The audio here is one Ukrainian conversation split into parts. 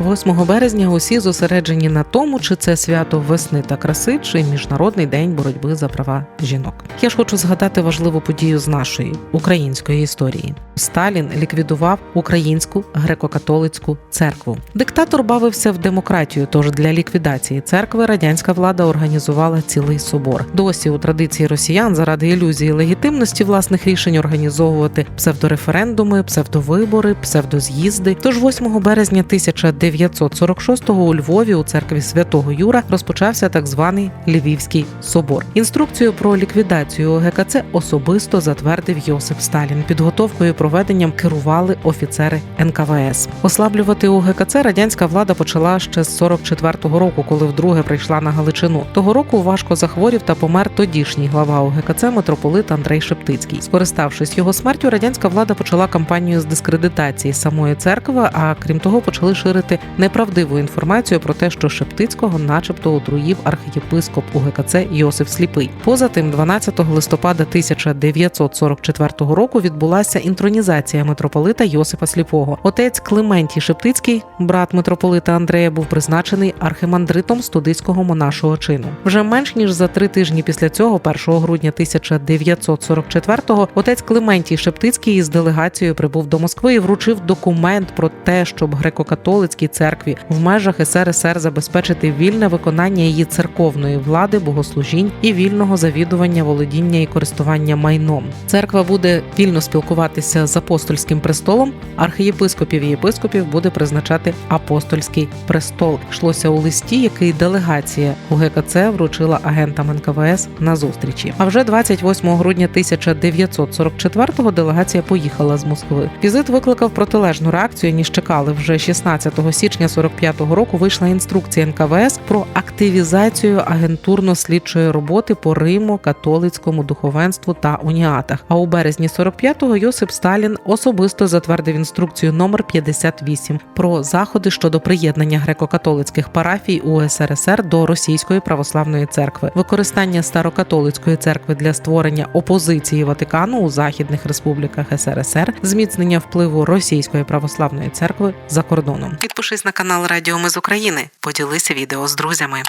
8 березня усі зосереджені на тому, чи це свято весни та краси, чи міжнародний день боротьби за права жінок. Я ж хочу згадати важливу подію з нашої української історії. Сталін ліквідував українську греко-католицьку церкву. Диктатор бавився в демократію. Тож для ліквідації церкви радянська влада організувала цілий собор. Досі у традиції росіян заради ілюзії легітимності власних рішень організовувати псевдореферендуми, псевдовибори, псевдоз'їзди. Тож 8 березня 1946-го у Львові у церкві святого Юра розпочався так званий Львівський собор. Інструкцію про ліквідацію ОГКЦ особисто затвердив Йосип Сталін. Підготовкою і проведенням керували офіцери НКВС. Ослаблювати ОГКЦ радянська влада почала ще з 44-го року, коли вдруге прийшла на Галичину. Того року важко захворів та помер тодішній глава ОГКЦ митрополит Андрей Шептицький. Скориставшись його смертю, радянська влада почала кампанію з дискредитації самої церкви. А крім того, почали ширити неправдиву інформацію про те, що Шептицького, начебто, отруїв архієпископ УГКЦ Йосиф Сліпий. Поза тим, 12 листопада 1944 року відбулася інтронізація митрополита Йосипа Сліпого. Отець Клементій Шептицький, брат митрополита Андрея, був призначений архимандритом студицького монашого чину. Вже менш ніж за три тижні після цього, 1 грудня 1944-го, отець Клементій Шептицький із делегацією прибув до Москви і вручив документ про те, щоб греко-католицькій церкві в межах СРСР забезпечити вільне виконання її церковної влади, богослужінь і вільного завідування, володіння і користування майном. Церква буде вільно спілкуватися з апостольським престолом. Архієпископів і єпископів буде призначати апостольський престол. Йшлося у листі, який делегація УГКЦ вручила агентам НКВС на зустрічі. А вже 28 грудня 1944-го делегація поїхала з Москви. Візит викликав протилежну реакцію ніж чекали. Вже 16 січня 45-го року вийшла інструкція НКВС про активізацію агентурно-слідчої роботи по Риму, католицькому духовенству та уніатах. А у березні 45-го Йосип Сталін особисто затвердив інструкцію номер 58 про заходи щодо приєднання греко-католицьких парафій у СРСР до Російської православної церкви, використання старокатолицької церкви для створення опозиції Ватикану у західних республіках СРСР, зміцнення впливу Російської православної церкви за кордоном. Підпишись на канал Радіо Ми з України. Поділися відео з друзями.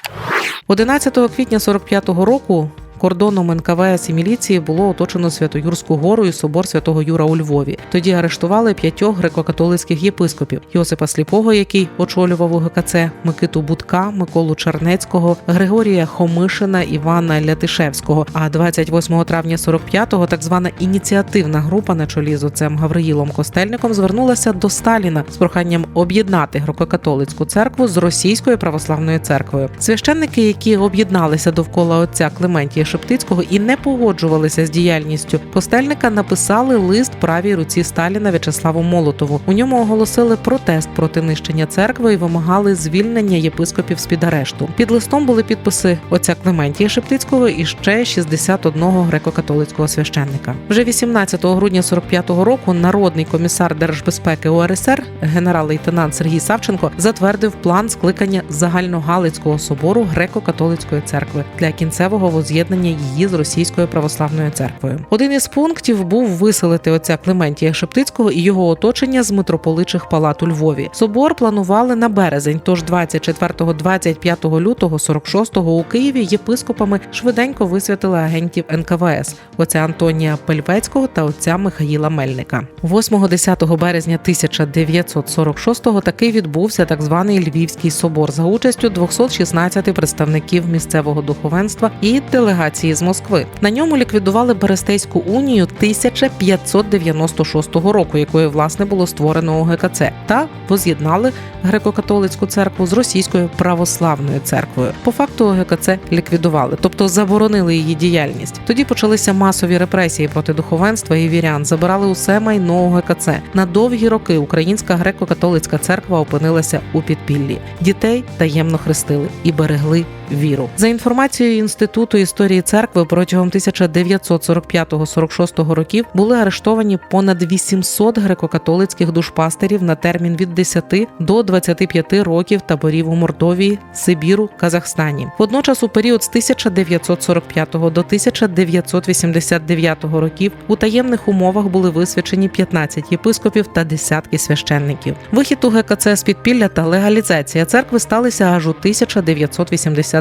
11 квітня 45-го року. Кордоном НКВС і міліції було оточено Святоюрську гору і собор святого Юра у Львові. Тоді арештували п'ятьох греко-католицьких єпископів: Йосипа Сліпого, який очолював УГКЦ, Микиту Будка, Миколу Чернецького, Григорія Хомишина, Івана Лятишевського. А 28 травня 45-го так звана ініціативна група на чолі з отцем Гавриїлом Костельником звернулася до Сталіна з проханням об'єднати греко-католицьку церкву з російською православною церквою. Священники, які об'єдналися довкола отця Клементія Шептицького і не погоджувалися з діяльністю Костельника, написали лист правій руці Сталіна В'ячеславу Молотову. У ньому оголосили протест проти нищення церкви і вимагали звільнення єпископів з під арешту. Під листом були підписи отця Клементія Шептицького і ще 61 греко-католицького священника. Вже 18 грудня 45-го року народний комісар держбезпеки УРСР генерал-лейтенант Сергій Савченко затвердив план скликання загальногалицького собору греко-католицької церкви для кінцевого воз'єднання її з російською православною церквою. Один із пунктів був виселити отця Клементія Шептицького і його оточення з митрополичих палат у Львові. Собор планували на березень, тож 24-25 лютого 46-го у Києві єпископами швиденько висвятили агентів НКВС отця Антонія Пельвецького та отця Михаїла Мельника. 8-10 березня 1946-го таки відбувся так званий Львівський собор за участю 216 представників місцевого духовенства і делегації з Москви. На ньому ліквідували Берестейську унію 1596 року, якою власне було створено ОГКЦ, та воз'єднали греко-католицьку церкву з російською православною церквою. По факту ОГКЦ ліквідували, тобто заборонили її діяльність. Тоді почалися масові репресії проти духовенства і вірян, забирали усе майно ОГКЦ. На довгі роки Українська греко-католицька церква опинилася у підпіллі. Дітей таємно хрестили і берегли віру. За інформацією інституту історії церкви протягом 1945-46 років були арештовані понад 800 греко-католицьких душпастерів на термін від 10 до 25 років таборів у Мордовії, Сибіру, Казахстані. Водночас, у період з 1945 до 1989 років у таємних умовах були висвячені 15 єпископів та десятки священників. Вихід у ГКЦ з підпілля та легалізація церкви сталися аж у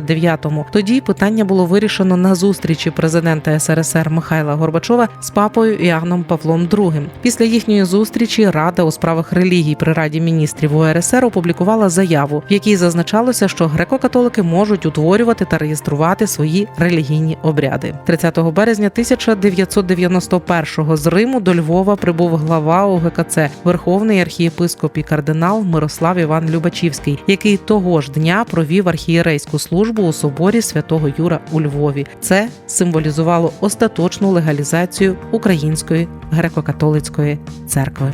1989-му. Тоді питання було вирішено на зустрічі президента СРСР Михайла Горбачова з папою Іоанном Павлом II. Після їхньої зустрічі Рада у справах релігій при Раді міністрів УРСР опублікувала заяву, в якій зазначалося, що греко-католики можуть утворювати та реєструвати свої релігійні обряди. 30 березня 1991-го з Риму до Львова прибув глава УГКЦ, верховний архієпископ і кардинал Мирослав Іван Любачівський, який того ж дня провів архієрейську службу у соборі святого Юра у Львові. Це символізувало остаточну легалізацію української греко-католицької церкви.